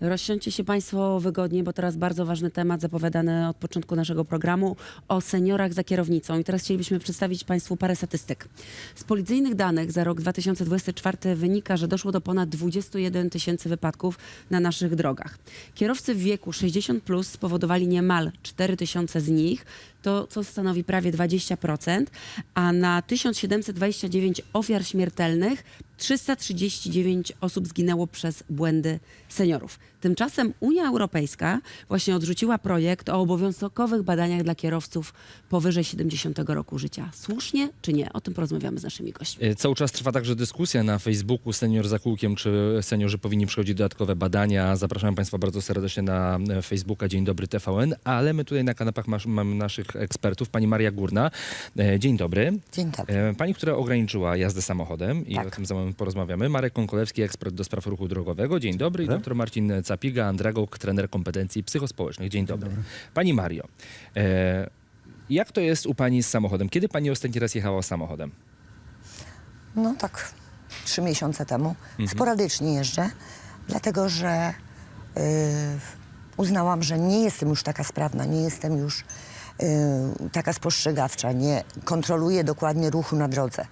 Rozsiądźcie się Państwo wygodnie, bo teraz bardzo ważny temat zapowiadany od początku naszego programu o seniorach za kierownicą. I teraz chcielibyśmy przedstawić Państwu parę statystyk. Z policyjnych danych za rok 2024 wynika, że doszło do ponad 21 tysięcy wypadków na naszych drogach. Kierowcy w wieku 60 plus spowodowali niemal 4 tysiące z nich, to co stanowi prawie 20%, a na 1729 ofiar śmiertelnych 339 osób zginęło przez błędy seniorów. Tymczasem Unia Europejska właśnie odrzuciła projekt o obowiązkowych badaniach dla kierowców powyżej 70 roku życia. Słusznie czy nie? O tym porozmawiamy z naszymi gośćmi. E, Cały czas trwa także dyskusja na Facebooku Senior za kółkiem, czy seniorzy powinni przechodzić dodatkowe badania. Zapraszam Państwa bardzo serdecznie na e, Facebooka Dzień Dobry TVN, ale my tutaj na kanapach masz, mamy naszych ekspertów. Pani Maria Górna. E, Dzień dobry. Dzień dobry. Pani, która ograniczyła jazdę samochodem i Tak. o tym za moment porozmawiamy. Marek Konkolewski, ekspert do spraw ruchu drogowego. Dzień dobry. I dr Marcin Capiga, Andragog, trener kompetencji psychospołecznych. Dzień dobry. Pani Mario, e, jak to jest u Pani z samochodem? Kiedy Pani ostatni raz jechała samochodem? No tak trzy miesiące temu. Sporadycznie jeżdżę, dlatego że y, uznałam, że nie jestem już taka sprawna, nie jestem już y, taka spostrzegawcza, nie kontroluję dokładnie ruchu na drodze.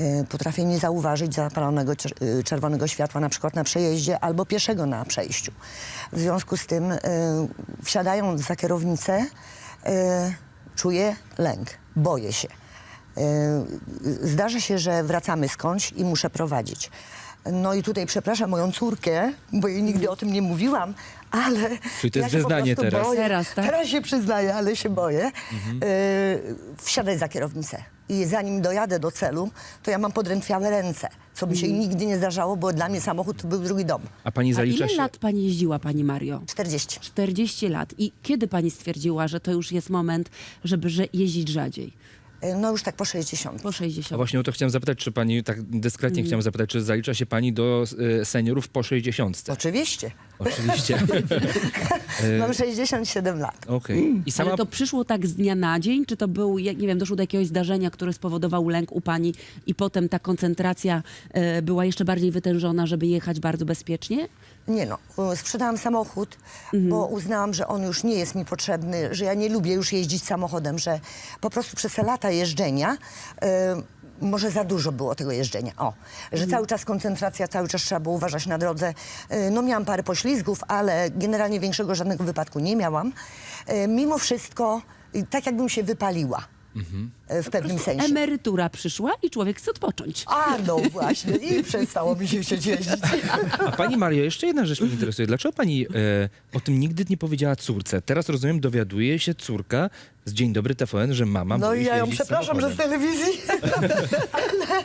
Y, potrafię nie zauważyć zapalonego y, czerwonego światła na przykład na przejeździe albo pieszego na przejściu. W związku z tym y, wsiadając za kierownicę czuję lęk, boję się. Zdarza się, że wracamy skądś i muszę prowadzić. No i tutaj przepraszam moją córkę, bo jej nigdy o tym nie mówiłam, ale. Czyli to jest się po wyznanie prostu teraz. Boję. Teraz, tak? Teraz się przyznaję, ale się boję. Y, wsiadać za kierownicę. I zanim dojadę do celu, to ja mam podrętwiałe ręce, co mi się nigdy nie zdarzało, bo dla mnie samochód to był drugi dom. A Pani A zalicza ile się... lat Pani jeździła, Pani Mario? 40. 40 lat. I kiedy Pani stwierdziła, że to już jest moment, żeby że jeździć rzadziej? Y, No już tak po 60. Po A 60. właśnie o to chciałem zapytać, czy pani, tak dyskretnie Mhm. chciałem zapytać, czy zalicza się pani do y, seniorów po 60? Oczywiście. Oczywiście. Mam 67 lat. Okej. I sama... Ale to przyszło tak z dnia na dzień? Czy to był, jak- nie wiem, doszło do jakiegoś zdarzenia, które spowodował lęk u pani i potem ta koncentracja e, była jeszcze bardziej wytężona, żeby jechać bardzo bezpiecznie? Nie no, y, sprzedałam samochód, bo uznałam, że on już nie jest mi potrzebny, że ja nie lubię już jeździć samochodem, że po prostu przez te lata jeżdżenia y, może za dużo było tego jeżdżenia. O, że cały czas koncentracja, cały czas trzeba było uważać na drodze. Y, no miałam parę poślizgów, ale generalnie większego żadnego wypadku nie miałam. Y, mimo wszystko, tak jakbym się wypaliła y, w pewnym sensie. Emerytura przyszła i człowiek chce odpocząć. A no właśnie, i przestało mi się chcieć jeździć. A pani Mario, jeszcze jedna rzecz mnie interesuje. Dlaczego pani e, o tym nigdy nie powiedziała córce? Teraz rozumiem, dowiaduje się córka z Dzień Dobry TVN, że mama No boi i się ja ją jeździć przepraszam, że z samochodem. telewizji, ale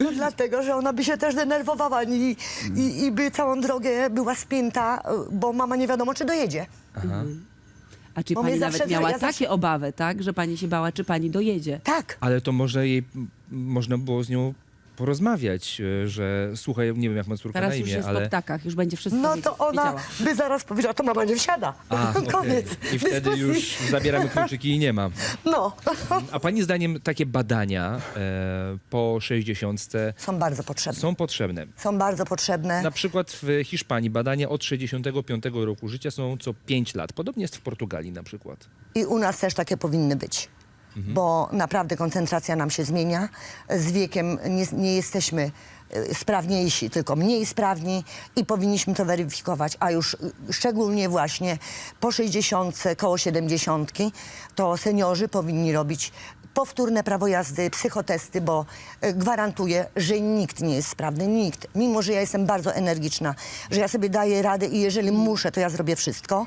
no dlatego, że ona by się też denerwowała i, i, i by całą drogę była spięta, bo mama nie wiadomo, czy dojedzie. A czy Bo pani nawet zawsze- miała ja takie zawsze- obawy, tak? Że pani się bała, czy pani dojedzie? Tak. Ale to może jej, m, można było z nią porozmawiać, e, że słuchaj, nie wiem jak ma córka Teraz na już imię, jest po ale... ptakach, już będzie wszystko No wiedzieć- to ona wiedziała. by zaraz powiedziała, to mama nie wsiada. A, okej. Koniec. I wtedy dyskusji. już zabieramy kluczyki i nie ma. No, A pani zdaniem takie badania e, po 60 są bardzo potrzebne. są potrzebne? Są bardzo potrzebne. Na przykład w Hiszpanii badania od 65 roku życia są co 5 lat. Podobnie jest w Portugalii na przykład. I u nas też takie powinny być. Bo naprawdę koncentracja nam się zmienia. Z wiekiem nie, nie jesteśmy y, sprawniejsi, tylko mniej sprawni i powinniśmy to weryfikować. A już y, szczególnie właśnie po 60, koło 70, to seniorzy powinni robić powtórne prawo jazdy, psychotesty, bo y, gwarantuję, że nikt nie jest sprawny, nikt. Mimo, że ja jestem bardzo energiczna, że ja sobie daję radę i jeżeli muszę, to ja zrobię wszystko,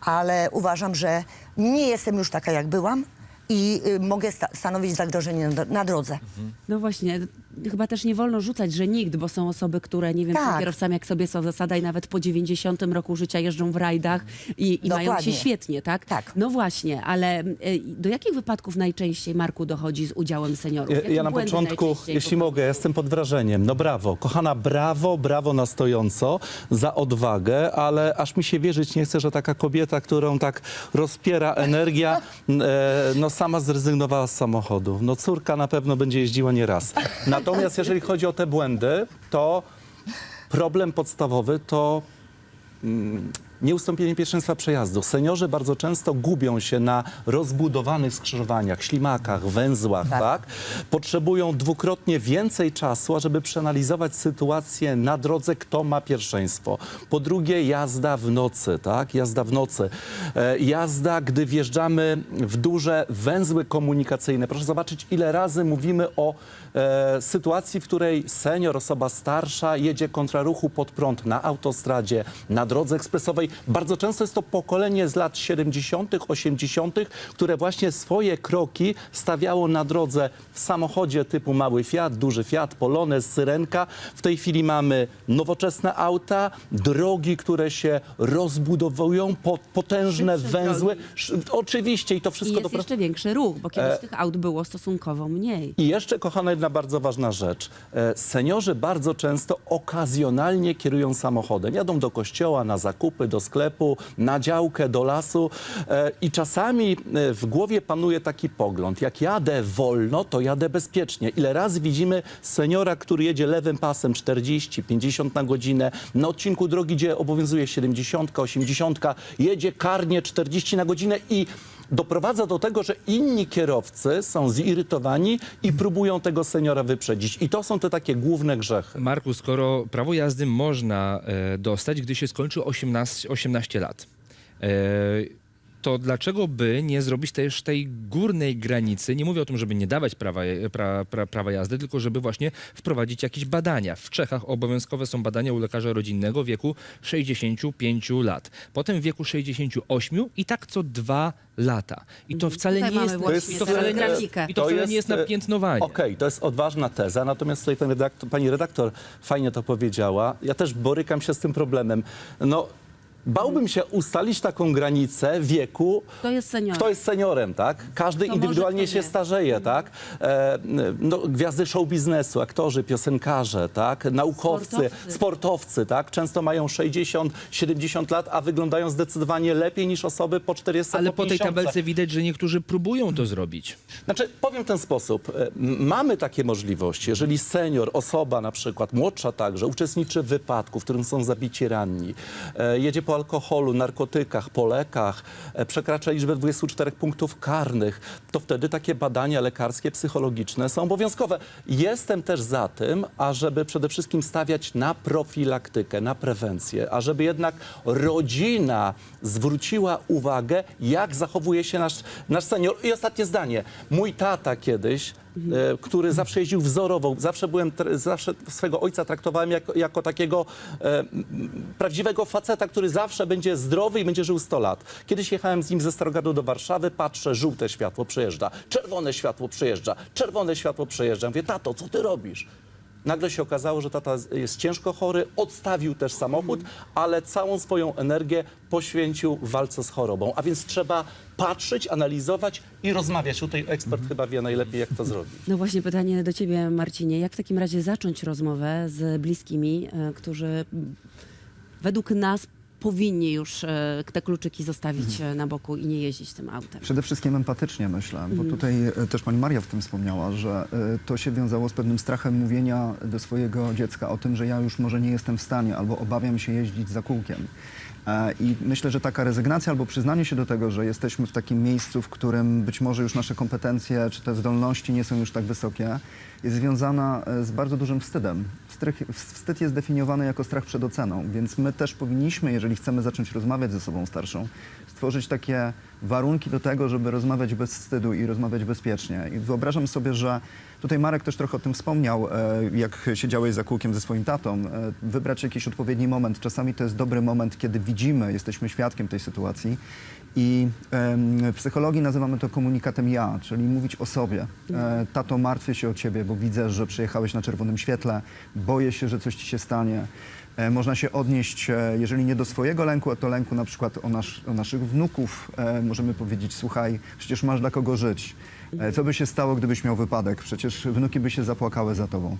ale uważam, że nie jestem już taka, jak byłam i y, mogę sta- stanowić zagrożenie na, na drodze. No właśnie, chyba też nie wolno rzucać, że nikt, bo są osoby, które, nie wiem, są Tak. kierowcami, jak sobie są zasada i nawet po 90 roku życia jeżdżą w rajdach i, i mają się świetnie, tak? Tak. No właśnie, ale y, do jakich wypadków najczęściej, Marku, dochodzi z udziałem seniorów? Ja, Jakie ja na początku, jeśli mogę, jestem pod wrażeniem. No brawo, kochana, brawo, brawo na stojąco za odwagę, ale aż mi się wierzyć nie chce, że taka kobieta, którą tak rozpiera energia, e, no sama zrezygnowała z samochodu. No córka na pewno będzie jeździła nie raz. Natomiast jeżeli chodzi o te błędy, to problem podstawowy to mm, nieustąpienie pierwszeństwa przejazdu. Seniorzy bardzo często gubią się na rozbudowanych skrzyżowaniach, ślimakach, węzłach, tak. Potrzebują dwukrotnie więcej czasu, ażeby przeanalizować sytuację na drodze, kto ma pierwszeństwo. Po drugie, jazda w nocy, tak? Jazda w nocy. E, jazda, gdy wjeżdżamy w duże węzły komunikacyjne. Proszę zobaczyć, ile razy mówimy o e, sytuacji, w której senior, osoba starsza jedzie kontraruchu pod prąd na autostradzie, na drodze ekspresowej. Bardzo często jest to pokolenie z lat 70., 80., które właśnie swoje kroki stawiało na drodze w samochodzie typu mały Fiat, duży Fiat, Polonez, Syrenka. W tej chwili mamy nowoczesne auta, drogi, które się rozbudowują, po, potężne Szybsze węzły. drogi. Sz- Oczywiście i to I wszystko jest dopra- jeszcze większy ruch, bo kiedyś E, tych aut było stosunkowo mniej. i jeszcze, kochana, jedna bardzo ważna rzecz. E, Seniorzy bardzo często okazjonalnie kierują samochodem. Jadą do kościoła, na zakupy, do sklepu, na działkę, do lasu. E, I czasami e, w głowie panuje taki pogląd. Jak jadę wolno, to jadę bezpiecznie. Ile razy widzimy seniora, który jedzie lewym pasem 40, 50 na godzinę, na odcinku drogi, gdzie obowiązuje 70, 80, jedzie karnie 40 na godzinę i doprowadza do tego, że inni kierowcy są zirytowani i próbują tego seniora wyprzedzić. I to są te takie główne grzechy. Marku, skoro prawo jazdy można e, dostać, gdy się skończy 18, 18 lat, e, to dlaczego by nie zrobić też tej górnej granicy? Nie mówię o tym, żeby nie dawać prawa, pra, pra, prawa jazdy, tylko żeby właśnie wprowadzić jakieś badania. W Czechach obowiązkowe są badania u lekarza rodzinnego w wieku 65 lat. Potem w wieku 68 i tak co dwa lata. I to wcale Tutaj nie mamy jest... to teraz wcale nie, grafikę. i to wcale nie jest e, napiętnowanie. Okej, to jest odważna teza, natomiast tutaj pan redaktor, pani redaktor fajnie to powiedziała. Ja też borykam się z tym problemem. No, bałbym się ustalić taką granicę wieku, To jest senior. Kto jest seniorem, tak? Każdy Kto indywidualnie może, kto się nie. starzeje, tak? E, no, gwiazdy show biznesu, aktorzy, piosenkarze, tak? Naukowcy, Sportowcy. sportowcy. tak? Często mają 60, 70 lat, a wyglądają zdecydowanie lepiej niż osoby po 40 Ale po tej 50. tabelce widać, że niektórzy próbują to zrobić. Znaczy, powiem w ten sposób. E, m- Mamy takie możliwości. Jeżeli senior, osoba na przykład, młodsza także, uczestniczy w wypadku, w którym są zabici ranni, e, jedzie po alkoholu, narkotykach, po lekach, e, przekracza liczbę 24 punktów karnych, to wtedy takie badania lekarskie, psychologiczne są obowiązkowe. Jestem też za tym, ażeby przede wszystkim stawiać na profilaktykę, na prewencję, ażeby jednak rodzina zwróciła uwagę, jak zachowuje się nasz, nasz senior. I ostatnie zdanie. Mój tata kiedyś, e, który zawsze jeździł wzorowo, zawsze byłem, zawsze swego ojca traktowałem jako, jako takiego e, prawdziwego faceta, który zawsze będzie zdrowy i będzie żył 100 lat. Kiedyś jechałem z nim ze Starogardu do Warszawy, patrzę, żółte światło przejeżdża, czerwone światło przejeżdża, czerwone światło przejeżdża. Mówię, tato, co ty robisz? Nagle się okazało, że tata jest ciężko chory, odstawił też samochód, ale całą swoją energię poświęcił walce z chorobą. A więc trzeba patrzeć, analizować i rozmawiać. Tutaj ekspert chyba wie najlepiej, jak to zrobić. No właśnie pytanie do ciebie, Marcinie. Jak w takim razie zacząć rozmowę z bliskimi, e, którzy według nas powinni już e, te kluczyki zostawić e, na boku i nie jeździć tym autem? Przede wszystkim empatycznie myślę, bo tutaj e, też pani Maria w tym wspomniała, że to się wiązało z pewnym strachem mówienia do swojego dziecka o tym, że ja już może nie jestem w stanie albo obawiam się jeździć za kółkiem. E, I myślę, że taka rezygnacja albo przyznanie się do tego, że jesteśmy w takim miejscu, w którym być może już nasze kompetencje czy te zdolności nie są już tak wysokie, jest związana e, z bardzo dużym wstydem. Wstyd jest definiowany jako strach przed oceną, więc my też powinniśmy, jeżeli chcemy zacząć rozmawiać ze sobą starszą, stworzyć takie warunki do tego, żeby rozmawiać bez wstydu i rozmawiać bezpiecznie. I wyobrażam sobie, że tutaj Marek też trochę o tym wspomniał, e, jak siedziałeś za kółkiem ze swoim tatą, e, wybrać jakiś odpowiedni moment. Czasami to jest dobry moment, kiedy widzimy, jesteśmy świadkiem tej sytuacji i em, w psychologii nazywamy to komunikatem ja, czyli mówić o sobie. E, tato, martwię się o ciebie, bo widzę, że przyjechałeś na czerwonym świetle, boję się, że coś ci się stanie. E, Można się odnieść, e, jeżeli nie do swojego lęku, a to lęku na przykład o, nasz, o naszych wnuków. E, Możemy powiedzieć, słuchaj, przecież masz dla kogo żyć. E, Co by się stało, gdybyś miał wypadek? Przecież wnuki by się zapłakały za tobą.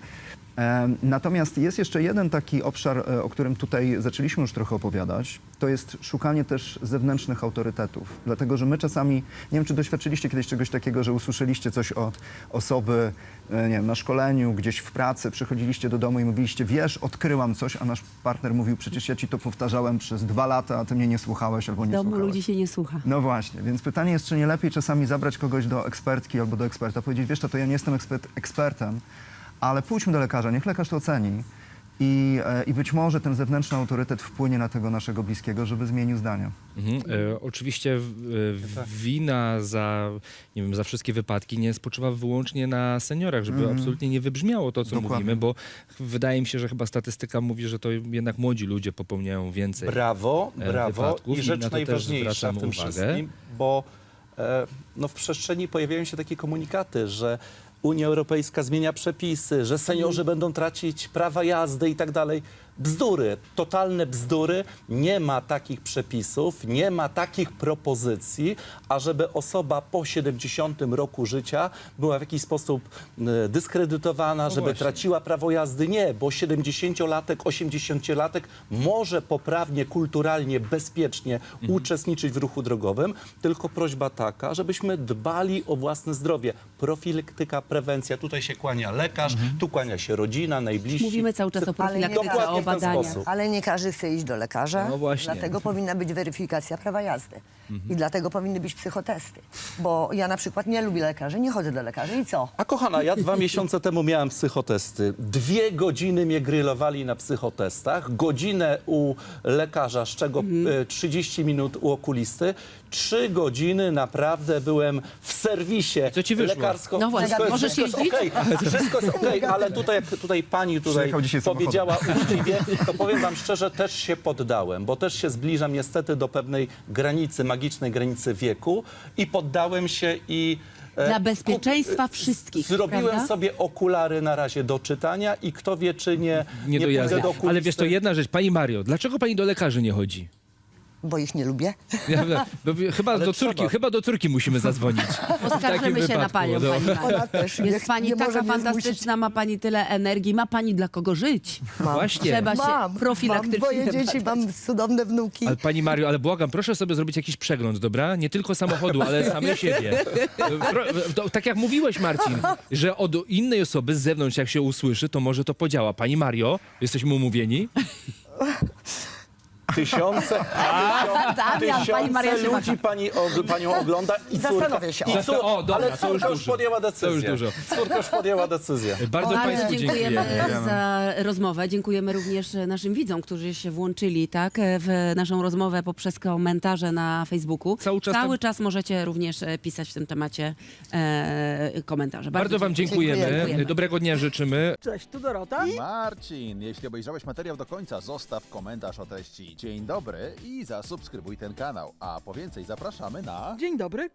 Natomiast jest jeszcze jeden taki obszar, e, o którym tutaj zaczęliśmy już trochę opowiadać. To jest szukanie też zewnętrznych autorytetów. Dlatego, że my czasami, nie wiem, czy doświadczyliście kiedyś czegoś takiego, że usłyszeliście coś od osoby, e, nie wiem, na szkoleniu, gdzieś w pracy, przychodziliście do domu i mówiliście, wiesz, odkryłam coś, a nasz partner mówił, przecież ja ci to powtarzałem przez dwa lata, a ty mnie nie słuchałeś albo nie domu słuchałeś. ludzi się nie słucha. No właśnie, więc pytanie jest, czy nie lepiej czasami zabrać kogoś do ekspertki albo do eksperta, powiedzieć, wiesz co, to ja nie jestem ekspert, ekspertem, ale pójdźmy do lekarza, niech lekarz to oceni i, e, i być może ten zewnętrzny autorytet wpłynie na tego naszego bliskiego, żeby zmienił zdanie. Mhm. E, oczywiście w- e, wina za, nie wiem, za wszystkie wypadki nie spoczywa wyłącznie na seniorach, żeby absolutnie nie wybrzmiało to, co Dokładnie. mówimy, bo wydaje mi się, że chyba statystyka mówi, że to jednak młodzi ludzie popełniają więcej. Brawo, e, brawo. wypadków I i rzecz na to też najważniejsza w tym uwagę. wszystkim, bo e, no, w przestrzeni pojawiają się takie komunikaty, że Unia Europejska zmienia przepisy, że seniorzy będą tracić prawa jazdy i tak dalej. Bzdury, totalne bzdury. Nie ma takich przepisów, nie ma takich propozycji, ażeby osoba po 70 roku życia była w jakiś sposób e, dyskredytowana, żeby właśnie. traciła prawo jazdy. Nie, bo 70-latek, 80-latek może poprawnie, kulturalnie, bezpiecznie uczestniczyć w ruchu drogowym, tylko prośba taka, żebyśmy dbali o własne zdrowie. Profilaktyka, prewencja. Tutaj się kłania lekarz, tu kłania się rodzina, najbliżsi. Mówimy cały czas o Ale profilaktyce, dokładnie o sposób. Ale nie każdy chce iść do lekarza. No właśnie. Dlatego powinna być weryfikacja prawa jazdy. I dlatego powinny być psychotesty. Bo ja na przykład nie lubię lekarzy, nie chodzę do lekarzy i co? A kochana, ja dwa miesiące temu miałem psychotesty. Dwie godziny mnie grillowali na psychotestach, godzinę u lekarza, z czego e, 30 minut u okulisty. Trzy godziny naprawdę byłem w serwisie co ci wyszło? lekarsko. No właśnie, Wszystko jest- możesz wszystko jeździć? jest okej, Wszystko jest okej, ale tutaj, jak tutaj pani tutaj powiedziała uczciwie, to powiem wam szczerze, też się poddałem, bo też się zbliżam niestety do pewnej granicy, magicznej granicy wieku i poddałem się i e, Dla bezpieczeństwa wszystkich, Zrobiłem prawda? sobie okulary na razie do czytania i kto wie, czy nie, Nie, jazdy. do okulisty. Ale wiesz, to jedna rzecz. Pani Mario, dlaczego pani do lekarzy nie chodzi? Bo ich nie lubię. Ja, bo, chyba, do córki, chyba do córki musimy zadzwonić. Poskarżymy się na panią, no. pani Mario. Też nie- Jest pani nie może taka mnie fantastyczna, ma pani tyle energii, ma pani dla kogo żyć. Właśnie. Trzeba się Mam, mam profilaktycznie dwoje dzieci, mam cudowne wnuki. Ale pani Mario, ale błagam, proszę sobie zrobić jakiś przegląd, dobra? Nie tylko samochodu, ale samej siebie. Pro, to, tak jak mówiłeś, Marcin, że od innej osoby z zewnątrz, jak się usłyszy, to może to podziała. Pani Mario, jesteśmy umówieni? Tysiące, Damian, tysiące pani Maria się ludzi pani, og, panią ogląda i córka. Zastanowię się. I O. cór, O, dobra, ale to córka już już, dużo. podjęła To decyzję. już dużo. Córka już podjęła decyzję. Bardzo państwu dziękujemy, dziękujemy. za rozmowę. Dziękujemy również naszym widzom, którzy się włączyli tak, w naszą rozmowę poprzez komentarze na Facebooku. Cały czas tam- czas możecie również e, pisać w tym temacie e, komentarze. Bardzo wam dziękujemy. Dziękujemy. Dobrego dnia życzymy. Cześć, tu Dorota. Marcin, jeśli obejrzałeś materiał do końca, zostaw komentarz o treści. Dzień dobry i zasubskrybuj ten kanał. A po więcej zapraszamy na... Dzień dobry,